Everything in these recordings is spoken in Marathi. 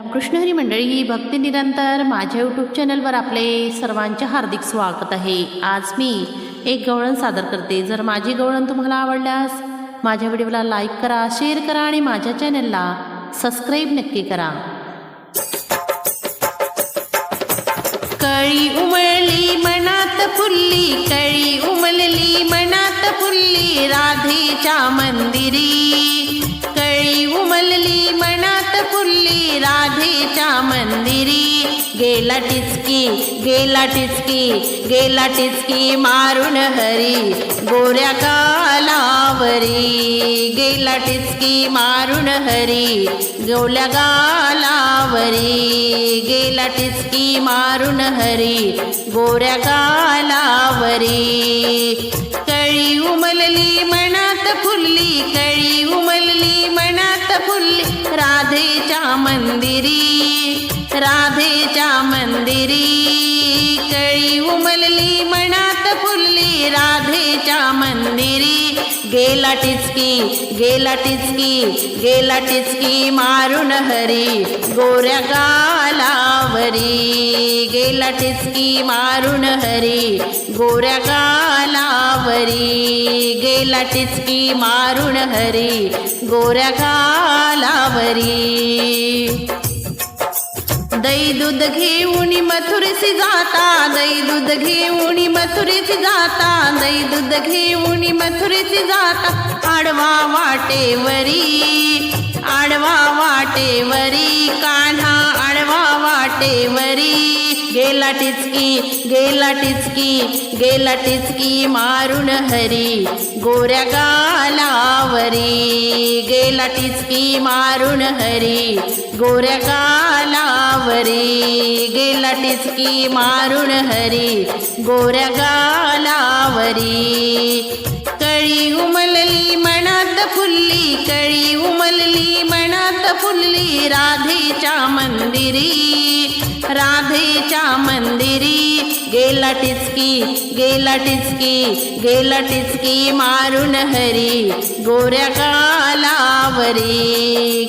कृष्णहरी मंडळी भक्ती निरंतर माझ्या यूट्यूब चॅनलवर आपले सर्वांचे हार्दिक स्वागत आहे. आज मी एक गवळण सादर करते. जर माझी गवळण तुम्हाला आवडल्यास माझ्या व्हिडिओला लाईक करा शेअर करा आणि माझ्या चॅनलला सबस्क्राईब नक्की करा. कळी उमळली मनात फुल्ली. कळी उमलली मनात फुल्ली. राधेच्या मंदिरी. गेला टिचकी गेला टिचकी गेला टिचकी मारून हरी गोऱ्या गालावरी. गेला टिचकी मारून हरी गोल्या गालावरी. गेला टिचकी मारून हरी गोऱ्या गालावरी. कळी उमलली मनात फुल्ली कळी उमलली मनात फुल्ली राधेच्या मंदिरी राधेच्या गेला टिचकी गेला टिचकी गेला टिचकी मारून हरी गोऱ्या गालावरी. गेला टिचकी मारून हरी गोऱ्या गालावरी. गेला टिचकी मारून हरी गोऱ्या गालावरी. दही दूध घेऊन मथुरेसी जाता दही दूध घेऊन मथुरेसी जाता दही दूध घेऊन मथुरेसी जाता. आडवा वाटेवरी आडवा वाटेवरी कान्हा वाटेवरी गेला टिचकी गेला टिचकी गेला टिचकी मारून हरी गोऱ्या गालावरी गेला टिचकी मारून हरी गोऱ्या गालावरी गेला टिचकी मारून हरी गोऱ्या गालावरी. कळी उमलली मनात फुल्ली कळी उमलली मनात फुल्ली राधेच्या मंदिरी. राधेच्या मंदिरी. गेला टिचकी गेला टिचकी गेला टिचकी मारून हरी. गोऱ्या कालावरी.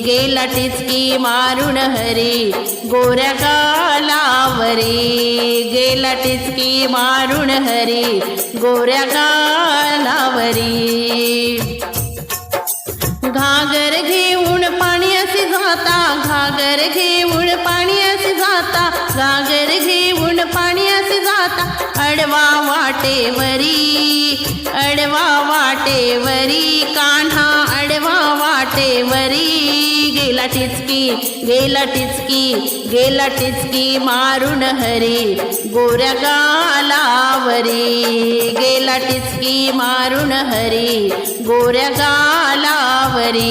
गेला टिचकी मारून हरी. गोऱ्या कालावरी. गेला टिचकी मारून हरी. गोऱ्या कालावरी. घागर घेऊन पाणी असे जाता. घागर घे अडवा वाटेवरी अडवा वाटेवरी कान्हा अडवा वाटेवरी. गेला टिचकी गेला टिचकी गेला टिचकी मारून हरी गोऱ्या गालावरी. गेला टिचकी मारून हरी गोऱ्या गालावरी.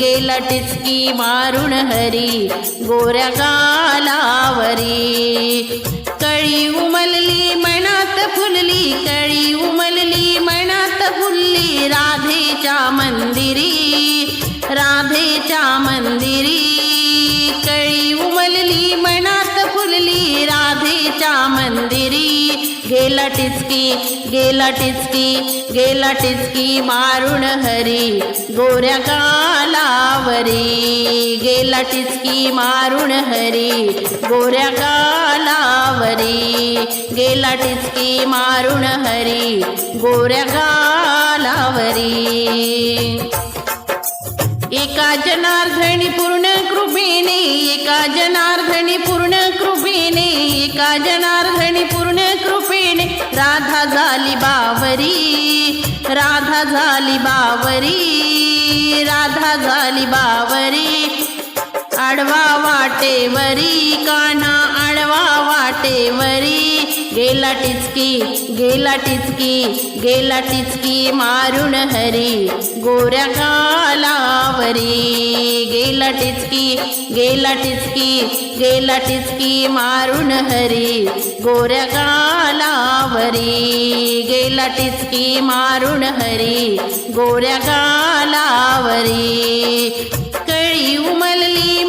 गेला टिचकी मारून हरी गोऱ्या गालावरी कळी उमलली मनात फुलली कळी उमलली मनात फुलली राधेच्या मंदिरी राधेच्या मंदिरी. कळी उमलली मनात फुलली राधेच्या मंदिरी. गेला टिचकी गेला टिचकी गेला टिचकी मारुण हरी गोऱ्या कालावरी. गेला टिचकी मारुण हरी गोऱ्या कालावरी. गेला टिचकी मारुण हरी गोऱ्या कालावरी. एका जनार्दनी पूर्ण कृपेने एका जनार्दनी पूर्ण कृपेने एका जनार्दनी पूर्ण राधा झाली बावरी राधा झाली बावरी राधा झाली बावरी आडवा वाटेवरी काना आडवा वाटेवरी गेला टिचकी गेला टिचकी गेला टिचकी मारुण हरी. गोऱ्या कालावरी. गेला टिचकी गेला टिचकी गेला टिचकी मारुण हरी. गोऱ्या कालावरी. गेला टिचकी मारुण हरी. गोऱ्या कालावरी. कळी उमलली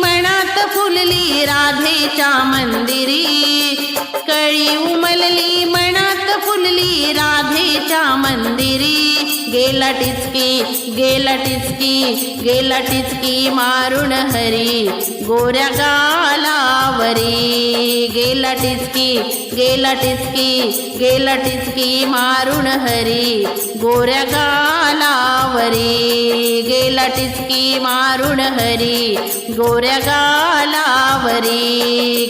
राधेच्या मंदिरी. कळी उमलली मनात फुलली राधे मंदिरी. गेला टिचकी गेला टिचकी गेला टिचकी मारुण हरी. गोऱ्या गालावरी. गेला टिचकी गेला टिचकी गेला टिचकी मारुण हरी. गोऱ्या गालावरी. गेला टिचकी मारुण हरी गोऱ्या गालावरी.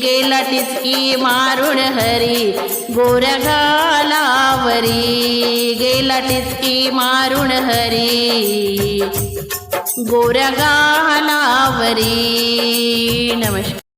गेला टिचकी मारुण हरी गोऱ्या गालावरी. गेला टिचकी मारुण हरी गोऱ्या गालावरी. नमस्कार.